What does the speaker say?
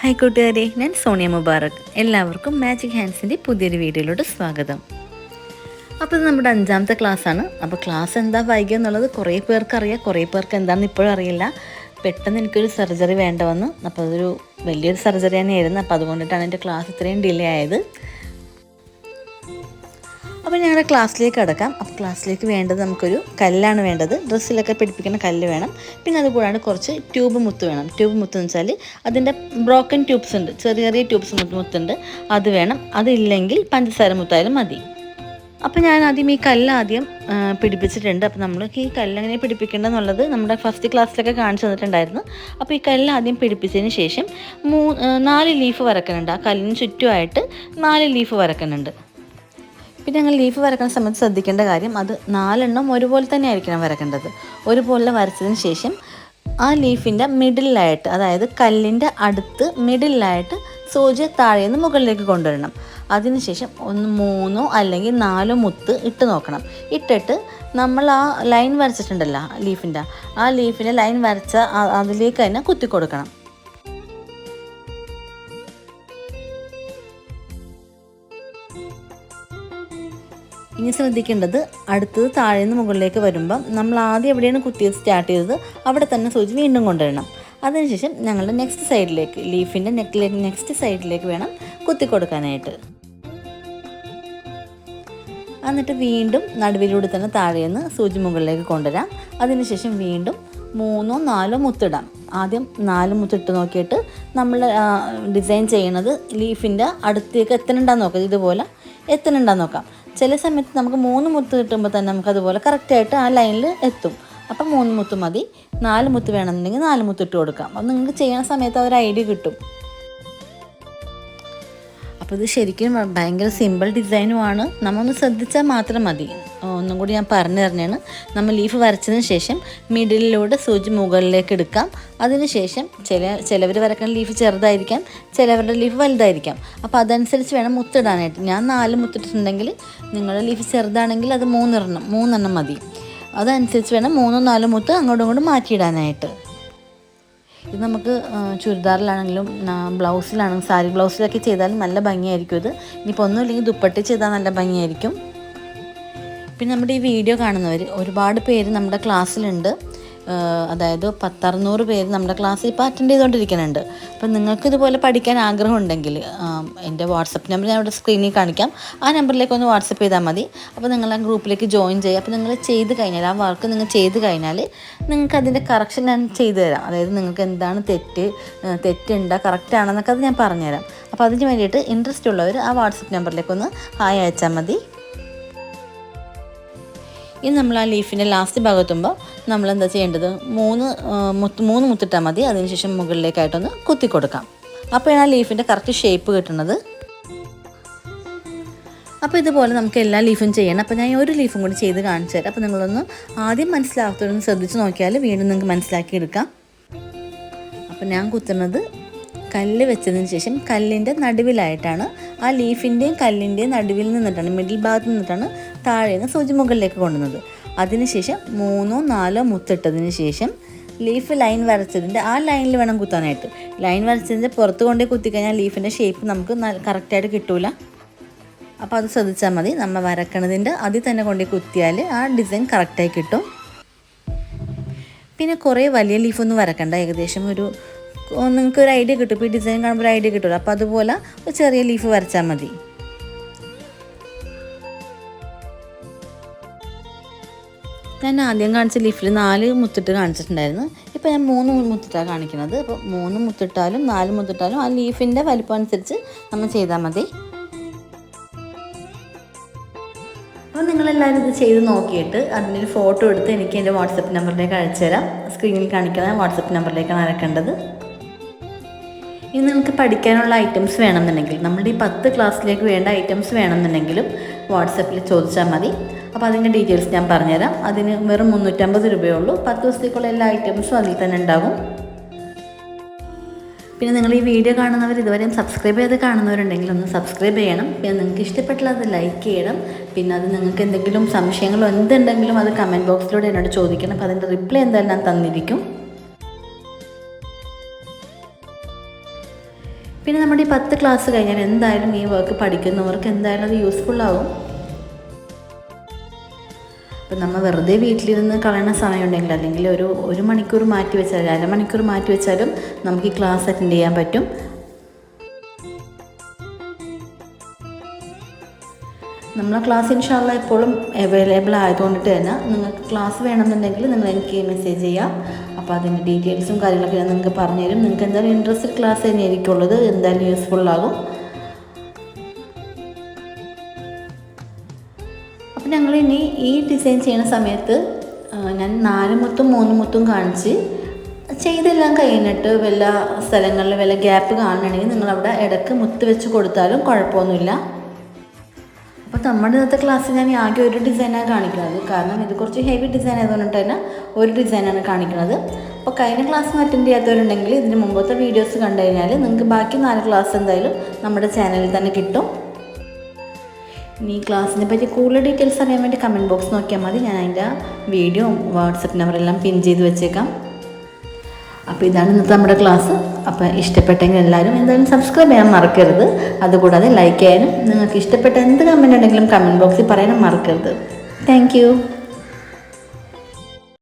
Hi കൂട്ടുകാരെ. ഞാൻ സോണിയ മുബാറക്. എല്ലാവർക്കും മാജിക് ഹാൻഡ്സിന്റെ പുതിയൊരു വീഡിയോയിലോട്ട് സ്വാഗതം. അപ്പോൾ നമ്മുടെ അഞ്ചാമത്തെ ക്ലാസ്സാണ് അപ്പോൾ ക്ലാസ് എന്താ വൈകുക എന്നുള്ളത് കുറേ പേർക്ക് അറിയാം. കുറേ പേർക്ക് എന്താണെന്ന് ഇപ്പോഴും അറിയില്ല. പെട്ടെന്ന് എനിക്കൊരു സർജറി വേണ്ട വന്നു. അപ്പോൾ അതൊരു വലിയൊരു സർജറി തന്നെയായിരുന്നു. അപ്പോൾ അതുകൊണ്ടിട്ടാണ് എന്റെ ക്ലാസ് ഇത്രയും ഡിലേ ആയത്. അപ്പോൾ ഞങ്ങളുടെ ക്ലാസ്സിലേക്ക് കിടക്കാം. അപ്പോൾ ക്ലാസ്സിലേക്ക് വേണ്ടത് നമുക്കൊരു കല്ലാണ് വേണ്ടത്. ഡ്രസ്സിലൊക്കെ പിടിപ്പിക്കുന്ന കല്ല് വേണം. പിന്നെ അതുകൂടാണ്ട് കുറച്ച് ട്യൂബ് മുത്ത് വേണം. ട്യൂബ് മുത്ത് എന്ന് വെച്ചാൽ അതിന്റെ ബ്രോക്കൺ ട്യൂബ്സ് ഉണ്ട്. ചെറിയ ചെറിയ ട്യൂബ്സ് മുത്ത് മുത്തുണ്ട്. അത് വേണം. അതില്ലെങ്കിൽ പഞ്ചസാര മുത്തായാലും മതി. അപ്പോൾ ഞാൻ ആദ്യം ഈ കല്ല് ആദ്യം പിടിപ്പിച്ചിട്ടുണ്ട്. അപ്പോൾ നമ്മൾ ഈ കല്ല് എങ്ങനെ പിടിപ്പിക്കേണ്ടതെന്നുള്ളത് നമ്മുടെ ഫസ്റ്റ് ക്ലാസ്സിലൊക്കെ കാണിച്ചു തന്നിട്ടുണ്ടായിരുന്നു. അപ്പോൾ ഈ കല്ല് ആദ്യം പിടിപ്പിച്ചതിന് ശേഷം മൂ നാല് ലീഫ് വരക്കുന്നുണ്ട്. ആ കല്ലിന് ചുറ്റുമായിട്ട് നാല് ലീഫ് വരക്കുന്നുണ്ട്. പിന്നെ ഞങ്ങൾ ലീഫ് വരക്കുന്ന സമയത്ത് ശ്രദ്ധിക്കേണ്ട കാര്യം അത് നാലെണ്ണം ഒരുപോലെ തന്നെ ആയിരിക്കണം വരക്കേണ്ടത്. ഒരുപോലെ വരച്ചതിന് ശേഷം ആ ലീഫിന്റെ മിഡിലായിട്ട് അതായത് കല്ലിന്റെ അടുത്ത് മിഡിലായിട്ട് സൂചി താഴെ നിന്ന് മുകളിലേക്ക് കൊണ്ടുവരണം. അതിനുശേഷം ഒന്ന് മൂന്നോ അല്ലെങ്കിൽ നാലോ മുത്ത് ഇട്ട് നോക്കണം. ഇട്ടിട്ട് നമ്മൾ ആ ലൈൻ വരച്ചിട്ടുണ്ടല്ലോ ലീഫിന്റെ ആ ലീഫിന്റെ ലൈൻ വരച്ച അതിലേക്ക് തന്നെ കുത്തി കൊടുക്കണം. ഇനി ശ്രദ്ധിക്കേണ്ടത് അടുത്തത് താഴെ നിന്ന് മുകളിലേക്ക് വരുമ്പം നമ്മൾ ആദ്യം എവിടെയാണ് കുത്തിയത് സ്റ്റാർട്ട് ചെയ്തത്? അവിടെ തന്നെ സൂചി വീണ്ടും കൊണ്ടുവരണം. അതിനുശേഷം ഞങ്ങളുടെ നെക്സ്റ്റ് സൈഡിലേക്ക് ലീഫിന്റെ നെക്കിലേക്ക് നെക്സ്റ്റ് സൈഡിലേക്ക് വേണം കുത്തി കൊടുക്കാനായിട്ട് എന്നിട്ട് വീണ്ടും നടുവിലൂടെ തന്നെ താഴെ നിന്ന് സൂചി മുകളിലേക്ക് കൊണ്ടുവരാം. അതിനുശേഷം വീണ്ടും മൂന്നോ നാലോ മുത്തിടാം. ആദ്യം നാല് മുത്തിട്ട് നോക്കിയിട്ട് നമ്മൾ ഡിസൈൻ ചെയ്യണത് ലീഫിന്റെ അടുത്തേക്ക് എത്തണുണ്ടാന്ന് നോക്കാം. ഇതുപോലെ എത്തണുണ്ടാന്ന് നോക്കാം. ചില സമയത്ത് നമുക്ക് മൂന്ന് മുത്ത് കിട്ടുമ്പോൾ തന്നെ നമുക്ക് അതുപോലെ കറക്റ്റായിട്ട് ആ ലൈനിൽ എത്തും. അപ്പം മൂന്ന് മുത്ത് മതി. നാല് മുത്ത് വേണമെന്നുണ്ടെങ്കിൽ നാല് മുത്ത് ഇട്ട് കൊടുക്കാം. അപ്പം നിങ്ങൾക്ക് ചെയ്യുന്ന സമയത്ത് അവർ ഐഡിയ കിട്ടും. അപ്പോൾ ഇത് ശരിക്കും ഭയങ്കര സിമ്പിൾ ഡിസൈനുമാണ് നമ്മൊന്ന് ശ്രദ്ധിച്ചാൽ മാത്രം മതി. ഒന്നും കൂടി ഞാൻ പറഞ്ഞു തരണേണ്. നമ്മൾ ലീഫ് വരച്ചതിന് ശേഷം മിഡിലിലൂടെ സൂചി മുകളിലേക്ക് എടുക്കാം. അതിനുശേഷം ചില ചിലവർ വരക്കുന്ന ലീഫ് ചെറുതായിരിക്കാം ചിലവരുടെ ലീഫ് വലുതായിരിക്കാം. അപ്പോൾ അതനുസരിച്ച് വേണം മുത്തിടാനായിട്ട്. ഞാൻ നാല് മുത്തിട്ടിട്ടുണ്ടെങ്കിൽ നിങ്ങളുടെ ലീഫ് ചെറുതാണെങ്കിൽ അത് മൂന്നെണ്ണം മൂന്നെണ്ണം മതി. അതനുസരിച്ച് വേണം മൂന്നോ നാലോ മുത്ത് അങ്ങോട്ടും ഇങ്ങോട്ടും മാറ്റിയിടാനായിട്ട്. ഇത് നമുക്ക് ചുരിദാറിലാണെങ്കിലും ബ്ലൗസിലാണെങ്കിലും സാരി ബ്ലൗസിലൊക്കെ ചെയ്താലും നല്ല ഭംഗിയായിരിക്കും ഇത്. ഇനിയിപ്പോൾ ഒന്നുമില്ലെങ്കിൽ ദുപ്പട്ടി ചെയ്താൽ നല്ല ഭംഗിയായിരിക്കും. പിന്നെ നമ്മുടെ ഈ വീഡിയോ കാണുന്നവർ ഒരുപാട് പേര് നമ്മുടെ ക്ലാസ്സിലുണ്ട്. അതായത് പത്തറുന്നൂറ് പേര് നമ്മുടെ ക്ലാസ്സിൽ ഇപ്പോൾ അറ്റൻഡ് ചെയ്തുകൊണ്ടിരിക്കുന്നുണ്ട് അപ്പം നിങ്ങൾക്ക് ഇതുപോലെ പഠിക്കാൻ ആഗ്രഹം ഉണ്ടെങ്കിൽ എന്റെ വാട്സപ്പ് നമ്പർ ഞാൻ ഇവിടെ സ്ക്രീനിൽ കാണിക്കാം. ആ നമ്പറിലേക്ക് ഒന്ന് വാട്സപ്പ് ചെയ്താൽ മതി. അപ്പോൾ നിങ്ങൾ ആ ഗ്രൂപ്പിലേക്ക് ജോയിൻ ചെയ്യുക. അപ്പോൾ നിങ്ങൾ ചെയ്ത് കഴിഞ്ഞാൽ ആ വർക്ക് നിങ്ങൾ ചെയ്ത് കഴിഞ്ഞാൽ നിങ്ങൾക്ക് അതിന്റെ കറക്ഷൻ ഞാൻ ചെയ്തു തരാം. അതായത് നിങ്ങൾക്ക് എന്താണ് തെറ്റ് തെറ്റുണ്ടോ കറക്റ്റ് ആണെന്നൊക്കെ അത് ഞാൻ പറഞ്ഞുതരാം. അപ്പോൾ അതിന് വേണ്ടിയിട്ട് ഇൻട്രസ്റ്റ് ഉള്ളവർ ആ വാട്സപ്പ് നമ്പറിലേക്ക് ഒന്ന് ഹായ് അയച്ചാൽ മതി. ഇനി നമ്മൾ ആ ലീഫിന്റെ ലാസ്റ്റ് ഭാഗത്തുമ്പോൾ നമ്മൾ എന്താ ചെയ്യേണ്ടത്? മൂന്ന് മുത്ത് മൂന്ന് മുത്തിട്ടാൽ മതി. അതിനുശേഷം മുകളിലേക്കായിട്ടൊന്ന് കുത്തി കൊടുക്കാം അപ്പോൾ ആ ലീഫിന്റെ കറക്റ്റ് ഷേപ്പ് കിട്ടുന്നത്. അപ്പോൾ ഇതുപോലെ നമുക്ക് എല്ലാ ലീഫും ചെയ്യണം. അപ്പോൾ ഞാൻ ഒരു ലീഫും കൂടി ചെയ്ത് കാണിച്ചു തരാം. അപ്പോൾ നിങ്ങളൊന്ന് ആദ്യം മനസ്സിലാകത്തോടൊന്ന് ശ്രദ്ധിച്ച് നോക്കിയാൽ വീണ്ടും നിങ്ങൾക്ക് മനസ്സിലാക്കിയെടുക്കാം. അപ്പോൾ ഞാൻ കുത്തുന്നത് കല്ല് വെച്ചതിന് ശേഷം കല്ലിന്റെ നടുവിലായിട്ടാണ്. ആ ലീഫിന്റെയും കല്ലിന്റെയും നടുവിൽ നിന്നിട്ടാണ് മിഡിൽ ഭാഗത്ത് നിന്നിട്ടാണ് താഴെ നിന്ന് സൂചി മുകളിലേക്ക് കൊണ്ടുവന്നത്. അതിനുശേഷം മൂന്നോ നാലോ മുത്തിട്ടതിന് ശേഷം ലീഫ് ലൈൻ വരച്ചതിന്റെ ആ ലൈനിൽ വേണം കുത്താനായിട്ട്. ലൈൻ വരച്ചതിന്റെ പുറത്ത് കൊണ്ടേ കുത്തിക്കഴിഞ്ഞാൽ ലീഫിന്റെ ഷേപ്പ് നമുക്ക് കറക്റ്റായിട്ട് കിട്ടൂല. അപ്പോൾ അത് ശ്രദ്ധിച്ചാൽ മതി. നമ്മൾ വരക്കണതിന്റെ അതിൽ തന്നെ കൊണ്ടേ കുത്തിയാൽ ആ ഡിസൈൻ കറക്റ്റായി കിട്ടും. പിന്നെ കുറേ വലിയ ലീഫൊന്നും വരക്കണ്ട. ഏകദേശം ഒരു നിങ്ങൾക്ക് ഒരു ഐഡിയ കിട്ടും. ഇപ്പോൾ ഈ ഡിസൈൻ കാണുമ്പോൾ ഒരു ഐഡിയ കിട്ടുമല്ലോ അപ്പോൾ അതുപോലെ ഒരു ചെറിയ ലീഫ് വരച്ചാൽ മതി. ഞാൻ ആദ്യം കാണിച്ച ലീഫിൽ നാല് മുത്തിട്ട് കാണിച്ചിട്ടുണ്ടായിരുന്നു. ഇപ്പോൾ ഞാൻ മൂന്ന് മുത്തിട്ടാണ് കാണിക്കുന്നത്. അപ്പോൾ മൂന്ന് മുത്തിട്ടാലും നാല് മുത്തിട്ടാലും ആ ലീഫിന്റെ വലിപ്പം അനുസരിച്ച് നമ്മൾ ചെയ്താൽ മതി. അപ്പോൾ നിങ്ങളെല്ലാവരും ഇത് ചെയ്ത് നോക്കിയിട്ട് അതിന്റെ ഒരു ഫോട്ടോ എടുത്ത് എനിക്ക് എന്റെ വാട്സപ്പ് നമ്പറിലേക്ക് അയച്ചു തരാം സ്ക്രീനിൽ കാണിക്കുന്ന വാട്സപ്പ് നമ്പറിലേക്കാണ് അയക്കേണ്ടത്. ഇനി നിങ്ങൾക്ക് പഠിക്കാനുള്ള ഐറ്റംസ് വേണമെന്നുണ്ടെങ്കിൽ നമ്മുടെ ഈ പത്ത് ക്ലാസ്സിലേക്ക് വേണ്ട ഐറ്റംസ് വേണമെന്നുണ്ടെങ്കിലും വാട്സപ്പിൽ ചോദിച്ചാൽ മതി. അപ്പോൾ അതിന്റെ ഡീറ്റെയിൽസ് ഞാൻ പറഞ്ഞുതരാം. അതിന് വെറും മുന്നൂറ്റമ്പത് രൂപയേ ഉള്ളൂ പത്ത് ദിവസത്തേക്കുള്ള എല്ലാ ഐറ്റംസും അതിൽ തന്നെ ഉണ്ടാകും. പിന്നെ നിങ്ങൾ ഈ വീഡിയോ കാണുന്നവർ ഇതുവരെയും സബ്സ്ക്രൈബ് ചെയ്ത് കാണുന്നവരുണ്ടെങ്കിൽ ഒന്ന് സബ്സ്ക്രൈബ് ചെയ്യണം. പിന്നെ നിങ്ങൾക്ക് ഇഷ്ടപ്പെട്ടുള്ളത് ലൈക്ക് ചെയ്യണം. പിന്നെ അത് നിങ്ങൾക്ക് എന്തെങ്കിലും സംശയങ്ങളോ എന്തുണ്ടെങ്കിലും അത് കമന്റ് ബോക്സിലൂടെ എന്നോട് ചോദിക്കണം. അപ്പോൾ അതിന്റെ റിപ്ലൈ എന്തായാലും ഞാൻ തന്നിരിക്കും. പിന്നെ നമ്മുടെ ഈ പത്ത് ക്ലാസ് കഴിഞ്ഞാൽ എന്തായാലും ഈ വർക്ക് പഠിക്കുന്നവർക്ക് എന്തായാലും അത് യൂസ്ഫുൾ ആവും. അപ്പം നമ്മൾ വെറുതെ വീട്ടിലിരുന്ന് കളയണ സമയമുണ്ടെങ്കിൽ അല്ലെങ്കിൽ ഒരു ഒരു മണിക്കൂർ മാറ്റി വെച്ചാൽ അരമണിക്കൂർ മാറ്റി വെച്ചാലും നമുക്ക് ഈ ക്ലാസ് അറ്റൻഡ് ചെയ്യാൻ പറ്റും. നമ്മളെ ക്ലാസ് ഇൻഷാല്ല എപ്പോഴും അവൈലബിൾ ആയതുകൊണ്ടിട്ട് തന്നെ നിങ്ങൾക്ക് ക്ലാസ് വേണമെന്നുണ്ടെങ്കിൽ നിങ്ങൾ എനിക്ക് മെസ്സേജ് ചെയ്യാം. അപ്പോൾ അതിന്റെ ഡീറ്റെയിൽസും കാര്യങ്ങളൊക്കെ ഞാൻ നിങ്ങൾക്ക് പറഞ്ഞുതരും. നിങ്ങൾക്ക് എന്തായാലും ഇൻട്രസ്റ്റഡ് ക്ലാസ് തന്നെ എനിക്കുള്ളത് എന്തായാലും യൂസ്ഫുൾ ഇനി ഈ ഡിസൈൻ ചെയ്യുന്ന സമയത്ത് ഞാൻ നാല് മുത്തും മൂന്ന് മുത്തും കാണിച്ച് ചെയ്തെല്ലാം കഴിഞ്ഞിട്ട് വല്ല സ്ഥലങ്ങളിൽ വല്ല ഗ്യാപ്പ് കാണണമെങ്കിൽ നിങ്ങളവിടെ ഇടയ്ക്ക് മുത്ത് വെച്ച് കൊടുത്താലും കുഴപ്പമൊന്നുമില്ല. അപ്പോൾ നമ്മുടെ ഇന്നത്തെ ക്ലാസ്സിൽ ഞാൻ ആകെ ഒരു ഡിസൈനാണ് കാണിക്കുന്നത്. കാരണം ഇത് കുറച്ച് ഹെവി ഡിസൈൻ ആയതുകൊണ്ട് തന്നെ ഒരു ഡിസൈനാണ് കാണിക്കുന്നത്. അപ്പോൾ കഴിഞ്ഞ ക്ലാസ് അറ്റൻഡ് ചെയ്യാത്തവരുണ്ടെങ്കിൽ ഇതിന് മുമ്പത്തെ വീഡിയോസ് കണ്ടു കഴിഞ്ഞാൽ നിങ്ങൾക്ക് ബാക്കി നാല് ക്ലാസ് എന്തായാലും നമ്മുടെ ചാനലിൽ തന്നെ കിട്ടും. ഇനി ക്ലാസ്സിനെ പറ്റി കൂടുതൽ ഡീറ്റെയിൽസ് അറിയാൻ വേണ്ടി കമന്റ് ബോക്സ് നോക്കിയാൽ മതി. ഞാൻ അതിന്റെ വീഡിയോ വാട്സപ്പ് നമ്പറെല്ലാം പിൻ ചെയ്ത് വെച്ചേക്കാം. അപ്പോൾ ഇതാണ് ഇന്നത്തെ നമ്മുടെ ക്ലാസ് അപ്പോൾ ഇഷ്ടപ്പെട്ടെങ്കിൽ എല്ലാവരും എന്തായാലും സബ്സ്ക്രൈബ് ചെയ്യാൻ മറക്കരുത്. അതുകൂടാതെ ലൈക്ക് ചെയ്യാനും നിങ്ങൾക്ക് ഇഷ്ടപ്പെട്ട എന്ത് കമന്റ് ഉണ്ടെങ്കിലും കമന്റ് ബോക്സിൽ പറയാനും മറക്കരുത്. താങ്ക്